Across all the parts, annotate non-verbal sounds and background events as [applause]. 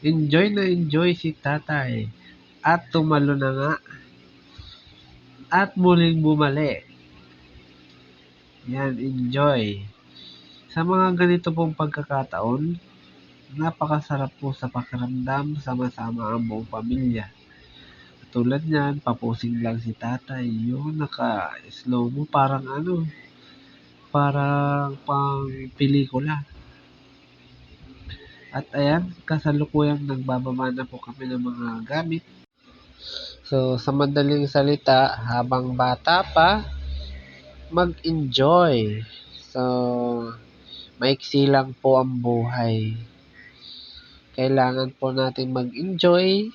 Enjoy na enjoy si tatay. At tumalo na nga. At muling bumalik. Yan, enjoy. Sa mga ganito pong pagkakataon, napakasarap po sa pakiramdam sama-sama ang buong pamilya. Tulad niyan, papusing lang si tatay. Yun, naka-slow mo. Parang ano, parang pang pelikula. At ayan, kasalukuyang nagbababa na po kami ng mga gamit. So, sa madaling salita, habang bata pa, mag-enjoy. So, maiksi lang po ang buhay. Kailangan po natin mag-enjoy,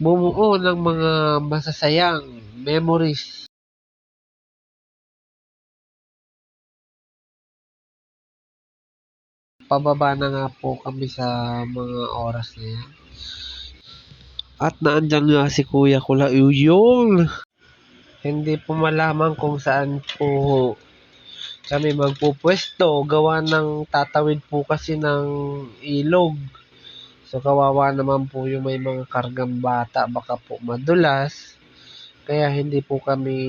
bumuo ng mga masasayang memories. Pababa na nga po kami sa mga oras na yan. At naandyan nga si kuya ko lang, yun! Hindi po malaman kung saan po kami magpupwesto. Gawa ng tatawid po kasi ng ilog. So kawawa naman po yung may mga kargang bata. Baka po madulas. Kaya hindi po kami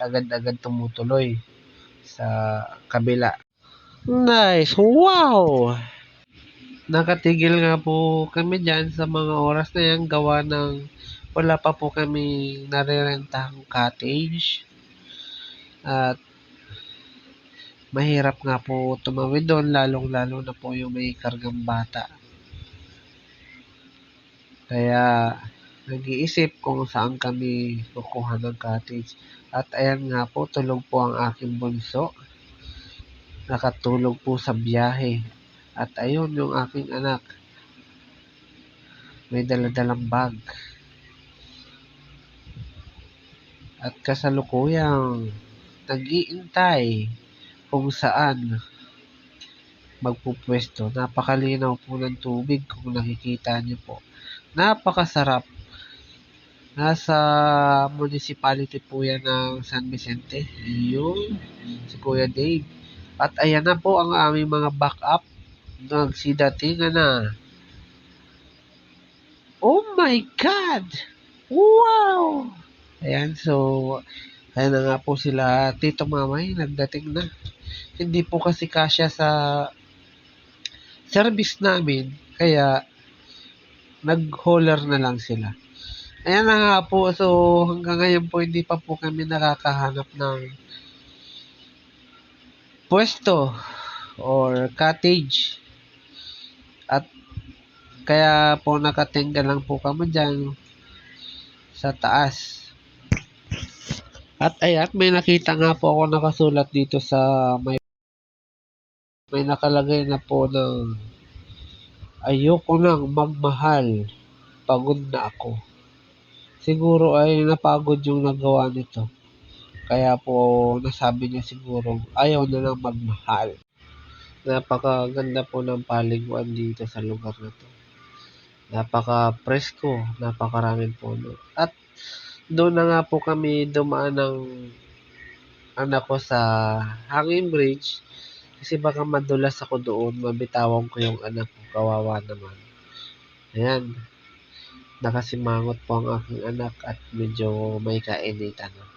agad-agad tumutuloy sa kabila. Nice! Wow! Nakatigil nga po kami dyan sa mga oras na yan gawa ng wala pa po kami narirentahang cottage. At mahirap nga po tumawid doon lalong-lalo na po yung may kargang bata. Kaya nag-iisip kung saan kami kukuha ng cottage. At ayan nga po, tulog po ang aking bunso. Nakatulog po sa biyahe. At ayun yung aking anak. May daladalang bag. At kasalukuyang nag-iintay kung saan magpupwesto. Napakalinaw po ng tubig kung nakikita niyo po. Napakasarap. Nasa municipality po yan ng San Vicente. Yun, si Kuya Dave. At ayan na po ang aming mga backup. Nagsidatingan na. Oh my God! Wow! Ayan, so, ayan na nga po sila. Tito Mamay, nagdating na. Hindi po kasi kasya sa service namin. Kaya, nag-hauler na lang sila. Ayan na nga po. So, hanggang ngayon po, hindi pa po kami nakakahanap ng pwesto or cottage. At kaya po nakatingga lang po kami dyan sa taas. At ayan, may nakita nga po ako nakasulat dito sa may may nakalagay na po ng ayoko nang magmahal. Pagod na ako. Siguro ay napagod yung nagawa nito. Kaya po nasabi niya siguro ayaw na lang magmahal. Napakaganda po ng paliguan dito sa lugar na to. Napaka presko, napakaraming puno. At doon na nga po kami dumaan ng anak ko sa hanging bridge kasi baka madulas ako doon, mabitawan ko yung anak ko, kawawa naman. Ayan, nakasimangot po ang aking anak at medyo may kainitan. No?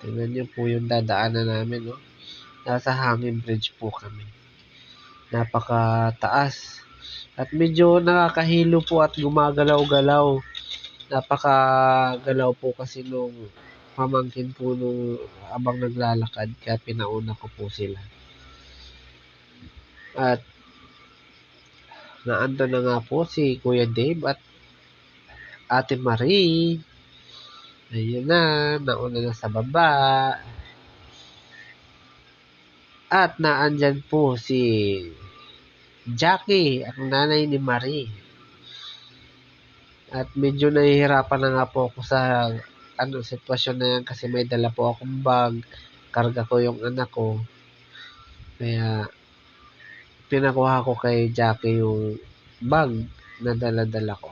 Tingnan niyo po yung dadaanan namin, no? Nasa hanging bridge po kami. Napakataas. At medyo nakakahilo po at gumagalaw-galaw. Napakagalaw po kasi nung pamangkin po nung abang naglalakad kaya pinauna ko po sila. At naando na nga po si Kuya Dave at Ate Marie. Ayun na, nauna na sa baba. At naandyan po si Jackie, ang nanay ni Marie. At medyo nahihirapan na nga po ako sa ano sitwasyon na yan kasi may dala po akong bag, karga ko yung anak ko. Kaya pinakuha ko kay Jackie yung bag na dala-dala ko.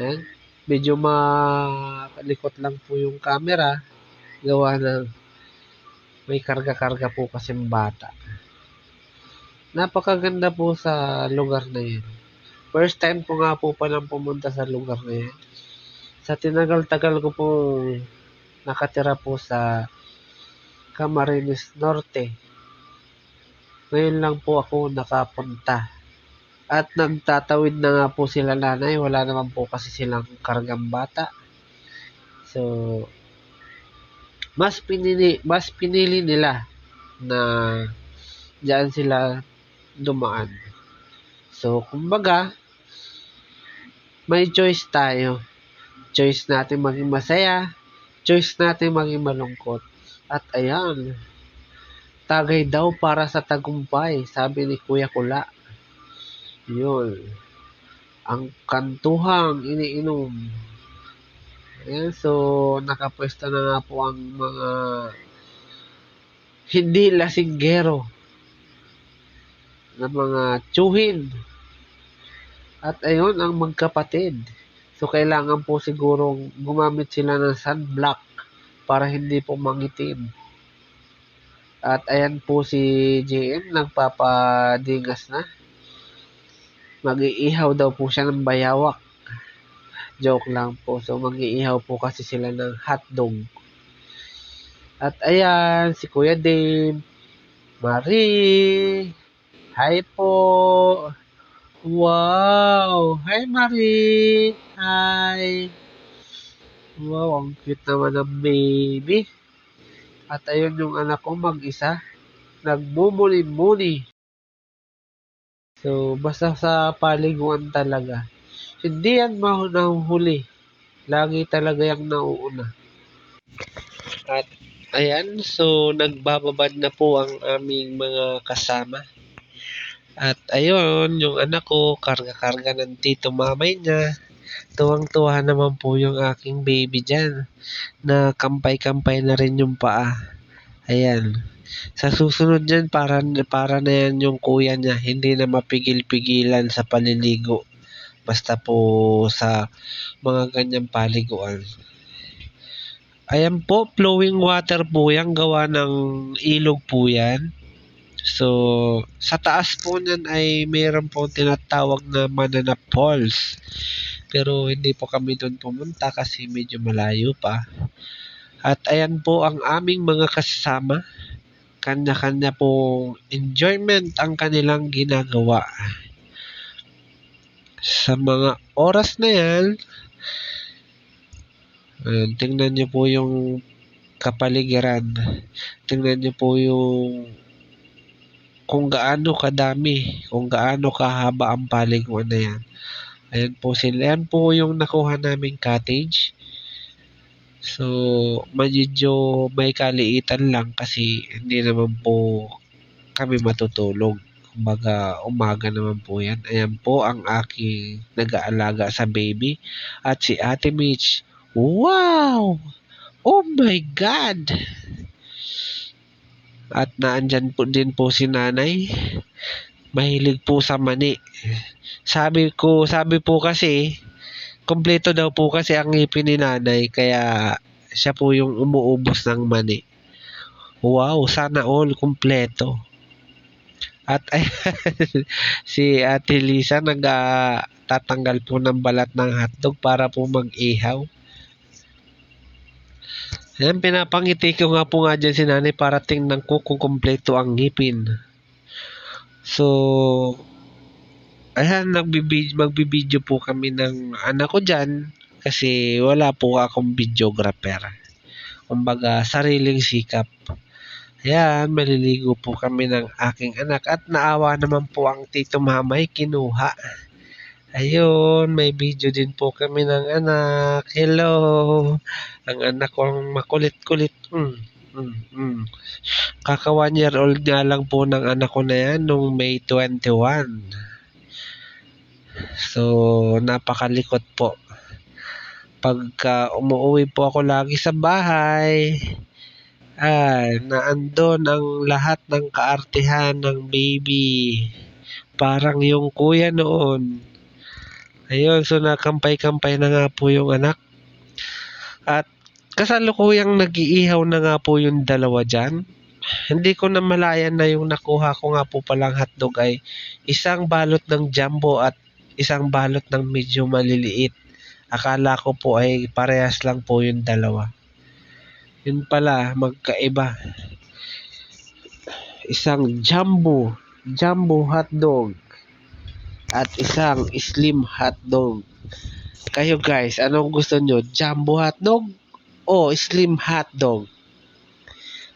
Ayan. Medyo malikot lang po yung camera. Gawa ng may karga-karga po kasi bata. napakaganda po sa lugar na yun. First time ko nga po palang pumunta sa lugar na yun. Sa tinagal-tagal ko po nakatira po sa Camarines Norte. Ngayon lang po ako nakapunta. At nagtatawid na nga po sila nanay. Wala naman po kasi silang kargang bata. So, mas pinili, mas pinili nila na diyan sila dumaan. So, kumbaga, may choice tayo. Choice natin maging masaya, choice natin maging malungkot. At ayan, tagay daw para sa tagumpay, sabi ni Kuya Kula. Yun. Ang kantuhang iniinom. Ayan, so nakapwesto na nga po ang mga hindi lasinggero ng mga tsuhin. At ayun, ang magkapatid. So, kailangan po sigurong gumamit sila ng sunblock para hindi po mangitim. At ayan po si JM, nagpapadingas na. Mag-iihaw daw po siya ng bayawak. Joke lang po. So, mag-iihaw po kasi sila ng hotdog. At ayan, si Kuya Dave, Marie, hi po. Wow! Hi, Marie! Hi! Wow, ang cute naman ng baby. At ayun yung anak ko mag-isa. Nagmumuli-muli. So, basta sa paliguan talaga. Hindi yan mahuhuli. Lagi talaga yung nauuna. At ayan, so nagbababad na po ang aming mga kasama. At ayun, yung anak ko, karga-karga ng tito mamay niya. Tuwang-tuwa naman po yung aking baby dyan. Na kampay-kampay na rin yung paa. Ayan. Sa susunod dyan, para, para na yan yung kuya niya. Hindi na mapigil-pigilan sa paliligo. Basta po sa mga ganyang paliguan. Ayan po, flowing water po yan. Gawa ng ilog po yan. So, sa taas po niyan ay mayroon po tinatawag na Manana Falls. Pero hindi po kami doon pumunta kasi medyo malayo pa. At ayan po ang aming mga kasama. Kanya-kanya pong enjoyment ang kanilang ginagawa. Sa mga oras na yan, ayan, tingnan niyo po yung kapaligiran. Tingnan niyo po yung kung gaano kadami, kung gaano kahaba ang paliguan na yan. Ayan po sila. Yan po yung nakuha naming cottage. So, medyo may kaliitan lang kasi hindi naman po kami matutulog. Kumbaga, umaga naman po yan. Ayan po ang aking nag-aalaga sa baby. At si Ate Mitch, wow! Oh my God! At naandyan po din po si nanay. Mahilig po sa mani. Sabi ko, sabi po kasi, kompleto daw po kasi ang ngipin ni nanay, kaya siya po yung umuubos ng mani. Wow, sana all kompleto. At ay, [laughs] si Ate Lisa nagtatanggal po ng balat ng hotdog para po mag-ihaw. Ayan, pinapangiti ko nga po nga dyan si nanay para tingnan ko kung kompleto ang ngipin. So, ayan, nagbibideo, magbibideo po kami ng anak ko dyan kasi wala po akong videographer. Kumbaga, sariling sikap. Ayan, maliligo po kami ng aking anak at naawa naman po ang tito mamay kinuha. Ayun, may video din po kami ng anak. Hello! Ang anak ko ang makulit-kulit. Mm, mm, mm. Kaka one year old nga lang po ng anak ko na yan nung May 21. So, napakalikot po. Pagka umuwi po ako lagi sa bahay, ay, naandon ang lahat ng kaartihan ng baby. Parang yung kuya noon. Ayun, so nakampay-kampay na nga po yung anak. At kasalukuyang nag-iihaw na nga po yung dalawa dyan. hindi ko na malayan na yung nakuha ko nga po palang hotdog ay isang balot ng jumbo at isang balot ng medyo maliliit. Akala ko po ay parehas lang po yung dalawa. Yun pala, magkaiba. Isang jumbo, jumbo hotdog at isang slim hotdog. Kayo guys, anong gusto nyo? Jumbo hotdog o slim hotdog?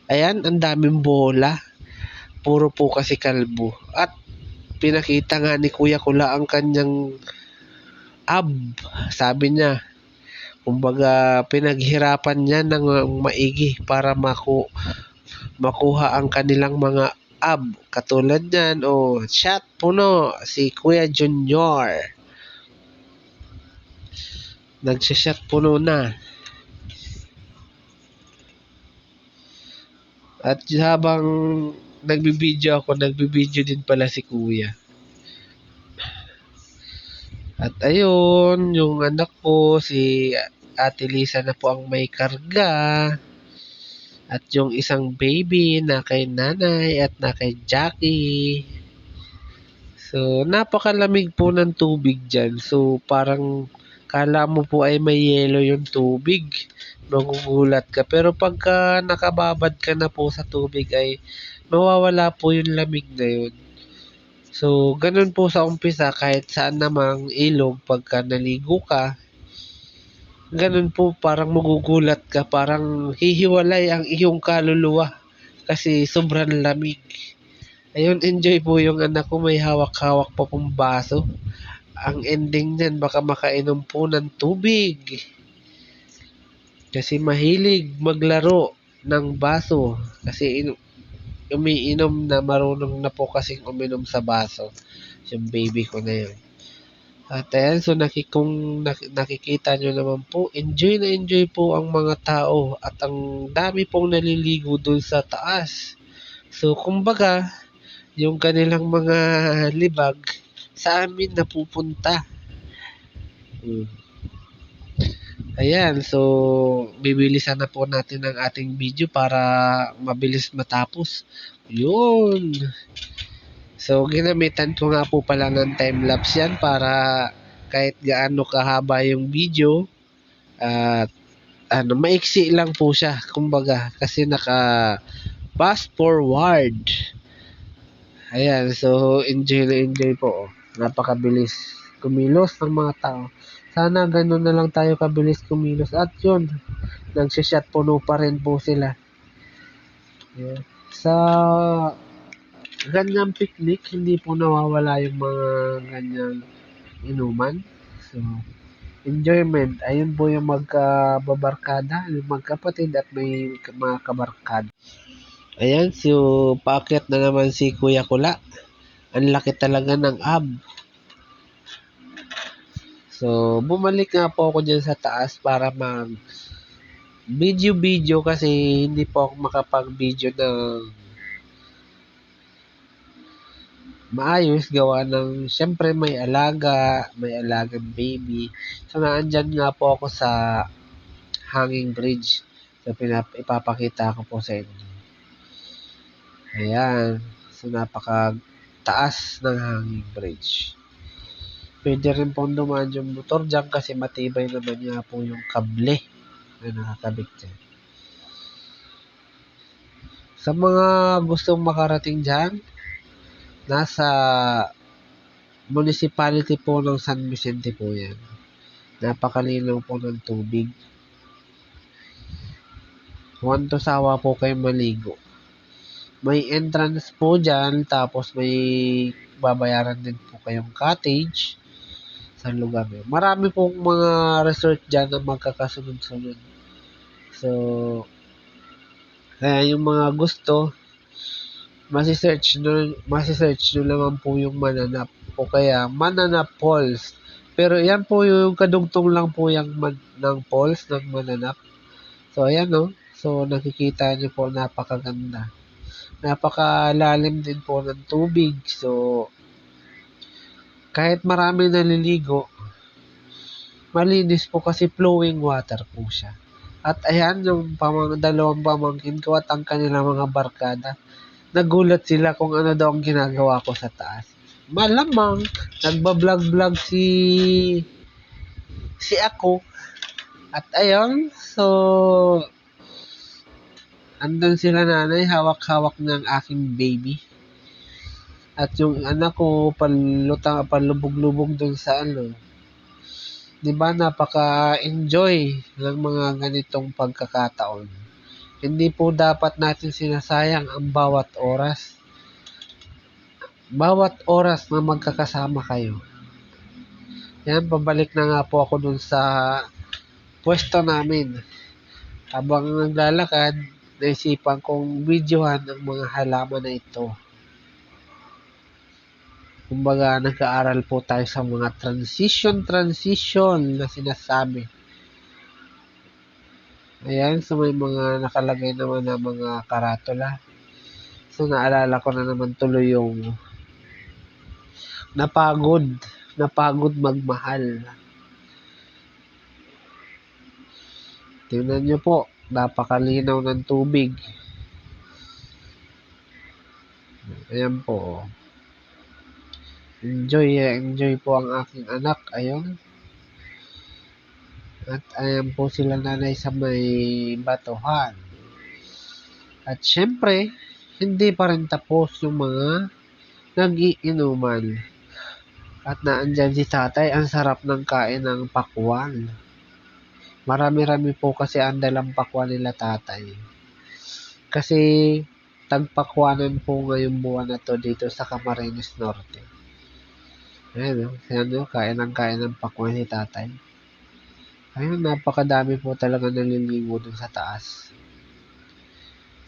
Ayan, ang daming bola. Puro po kasi kalbo. At pinakita nga ni Kuya Kula ang kanyang ab. Sabi niya, kumbaga pinaghirapan niya ng maigi para maku makuha ang kanilang mga ab. Katulad niyan, o oh, shot puno, si Kuya Junior. Nagsishot puno na. At habang nagbibideo ako, nagbibideo din pala si kuya. At ayun, yung anak ko, si Ate Lisa na po ang may karga. At yung isang baby na kay nanay at na kay Jackie. So, napakalamig po ng tubig dyan. So, parang kala mo po ay may yelo yung tubig magugulat ka. Pero pagka nakababad ka na po sa tubig ay mawawala po yung lamig na yun. So, ganun po sa umpisa kahit saan namang ilog pagka naligo ka, ganun po parang magugulat ka, parang hihiwalay ang iyong kaluluwa kasi sobrang lamig. Ayun, enjoy po yung anak ko, may hawak-hawak pa pong baso. Ang ending niyan, baka makainom po ng tubig. Kasi mahilig maglaro ng baso. Kasi in, umiinom na marunong na po kasing uminom sa baso. Yung baby ko na yun. At ayan, so nakikung nakikita nyo naman po, enjoy na enjoy po ang mga tao at ang dami pong naliligo dun sa taas. So, kumbaga, yung kanilang mga libag sa amin napupunta. Hmm. Ayan, so bibilisan na po natin ang ating video para mabilis matapos. Yun. So ginamitan ko nga po pala ng time-lapse yan para kahit gaano kahaba yung video at ano, maiksi lang po siya, kumbaga, kasi naka fast forward. Ayan, so enjoy na enjoy po. Napakabilis kumilos ng mga tao. Sana ganun na lang tayo kabilis kumilos. At yun, nagsishot puno pa rin po sila. Yeah. Sa ganyang picnic, hindi po nawawala yung mga ganyang inuman. So, enjoyment. Ayun po yung magkababarkada, yung magkapatid at may mga kabarkada. Ayan, so paakyat na naman si Kuya Kula. Ang laki talaga ng ab. So, bumalik nga po ako dyan sa taas para mag video-video kasi hindi po ako makapag-video ng maayos gawa ng syempre may alaga, may alagang baby. So, naandyan nga po ako sa hanging bridge. So, pinap ipapakita ko po sa inyo. Ayan. So, napaka taas ng hanging bridge. Pwede rin pong dumaan yung motor dyan kasi matibay naman nga po yung kable na nakakabit dyan. Sa mga gustong makarating dyan, nasa municipality po ng San Vicente po yan. Napakalinaw po ng tubig. Huwag to sawa po kayo maligo. May entrance po dyan, tapos may babayaran din po kayong cottage sa lugar na Marami pong mga resort dyan na magkakasunod-sunod. So, kaya yung mga gusto, masi-search nyo, masi-search nyo naman po yung Mananap o kaya Mananap Falls. Pero yan po yung kadugtong lang po yung man, ng falls ng Mananap. So, ayan no. So, nakikita nyo po napakaganda. Napakalalim din po ng tubig. So, kahit marami naliligo, malinis po kasi flowing water po siya. At ayan, yung pamang, dalawang pamangkin ko at ang kanilang mga barkada. Nagulat sila kung ano daw ang ginagawa ko sa taas. Malamang, nagbablog-vlog si si ako. At ayun, so andun sila nanay, hawak-hawak ng aking baby. At yung anak ko, palutang, palubog-lubog dun sa ano, 'di ba napaka-enjoy ng mga ganitong pagkakataon. Hindi po dapat natin sinasayang ang bawat oras. Bawat oras na magkakasama kayo. Yan, pabalik na nga po ako dun sa pwesto namin. Habang naglalakad, naisipan kong videohan ang mga halaman na ito. Kumbaga, nag-aaral po tayo sa mga transition-transition na sinasabi. Ayan, so may mga nakalagay naman na mga karatula. So, naalala ko na naman tuloy yung napagod, napagod magmahal. Tingnan nyo po, napakalinaw ng tubig. Ayan po. Enjoy, enjoy po ang aking anak. Ayun. At ayan po sila nanay sa may batuhan. At syempre, hindi pa rin tapos yung mga nagiinuman. At naandyan si tatay, ang sarap ng kain ng pakwan. Marami-rami po kasi ang dalang pakwan nila tatay. Kasi tagpakwanan po ngayong buwan na to dito sa Camarines Norte. Ayan, oh. Ayan, oh. Kain ng kain ng pakwan si tatay. Ayun, napakadami po talaga naliligo dun sa taas.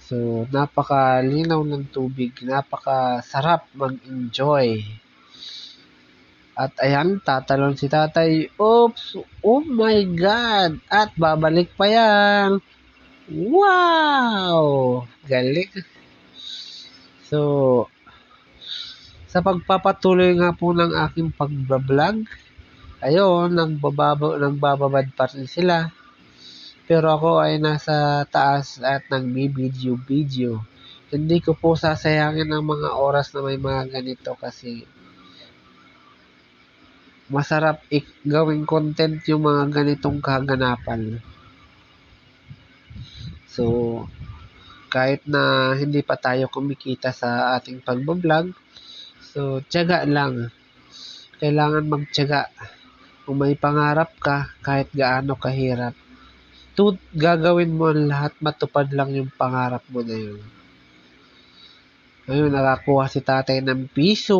So, napakalinaw ng tubig, napakasarap mag-enjoy. At ayan, tatalon si tatay. Oops! Oh my God! At babalik pa yan. Wow! Galing. So, sa pagpapatuloy nga po ng aking pagbablog, ayun, nagbababa, nagbababad pa rin sila. Pero ako ay nasa taas at nagbibideo-video. Hindi ko po sasayangin ang mga oras na may mga ganito kasi masarap ik- gawing content yung mga ganitong kaganapan. So, kahit na hindi pa tayo kumikita sa ating pagbablog, So, tiyaga lang. Kailangan magtiyaga. Kung may pangarap ka, kahit gaano kahirap, tut gagawin mo ang lahat, matupad lang yung pangarap mo na yun. Ayun, nakakuha si tatay ng piso.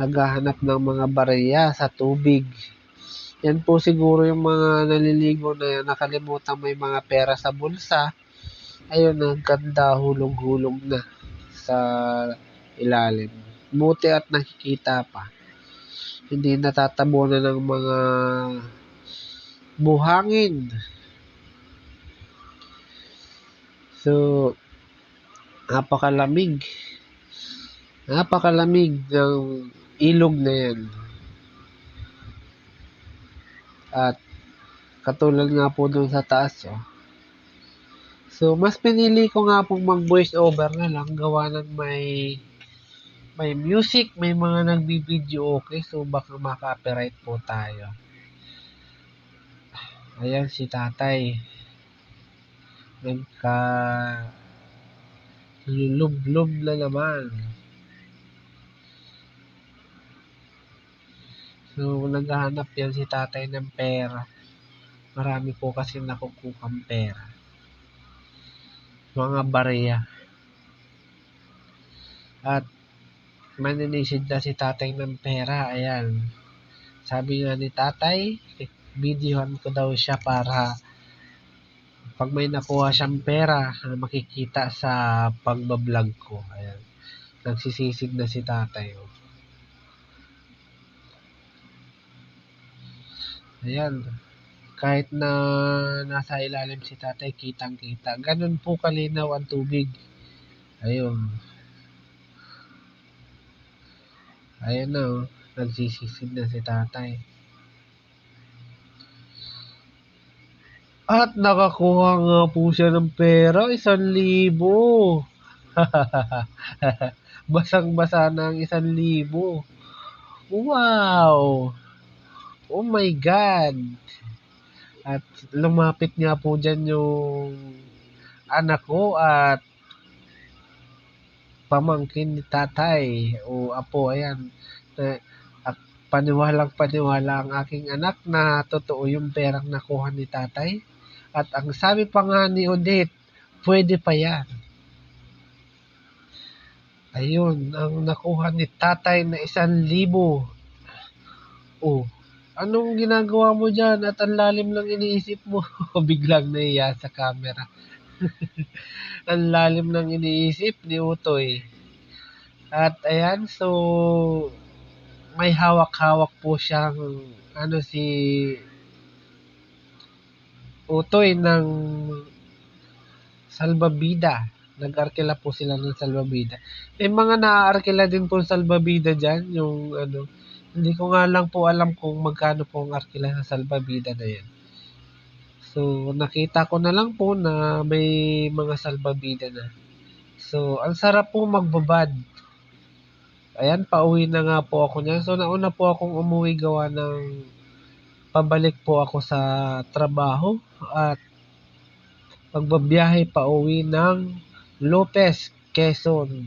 Naghahanap ng mga barya sa tubig. Yan po siguro yung mga naliligo na nakalimutan may mga pera sa bulsa. Ayun, nagkanda hulog-hulog na sa ilalim. Buti at nakikita pa. Hindi natatabunan ng mga buhangin. So, napakalamig. Napakalamig ng ilog na yan. At katulad nga po dun sa taas, oh. So, mas pinili ko nga pong mag-voice over na lang gawa ng may may music, may mga nagbibideo okay, so baka makapiright po tayo. Ayan si tatay. Nagka lulub-lub na naman. So, naghahanap yan si tatay ng pera. Marami po kasi nakukukang pera. Mga barya. At maninisid na si tatay ng pera. Ayan. Sabi nga ni tatay, videohan ko daw siya para pag may nakuha siyang pera, makikita sa pagbablog ko. Ayan. Nagsisisig na si tatay. Oh. Ayan. Kahit na nasa ilalim si tatay, kitang-kita. Ganun po kalinaw ang tubig. Ayun. Ayun na, oh. nagsisisid na si tatay. At nakakuha nga po siya ng pera, isang libo. [laughs] Basang-basa na ang isang libo. Wow! Oh my God! At lumapit nga po dyan yung anak ko at pamangkin ni tatay o apo, ayan. Na, at paniwalang paniwala ang aking anak na totoo yung perang nakuha ni tatay. At ang sabi pa nga ni Odette, pwede pa yan. Ayun, ang nakuha ni tatay na isang libo. Oh, anong ginagawa mo dyan? At ang lalim lang iniisip mo. [laughs] Biglang naiya sa camera. [laughs] ang lalim lang iniisip ni Utoy. At ayan, so may hawak-hawak po siyang ano si Utoy ng salbabida. Nag-arkila po sila ng salbabida. May mga naaarkila din po salbabida dyan, yung ano, hindi ko nga lang po alam kung magkano po ang arkila sa salbabida na yan. So, nakita ko na lang po na may mga salbabida na. So, ang sarap po magbabad. Ayan, pauwi na nga po ako niyan. So, nauna po akong umuwi gawa ng pabalik po ako sa trabaho at pagbabiyahe pa uwi ng Lopez, Quezon.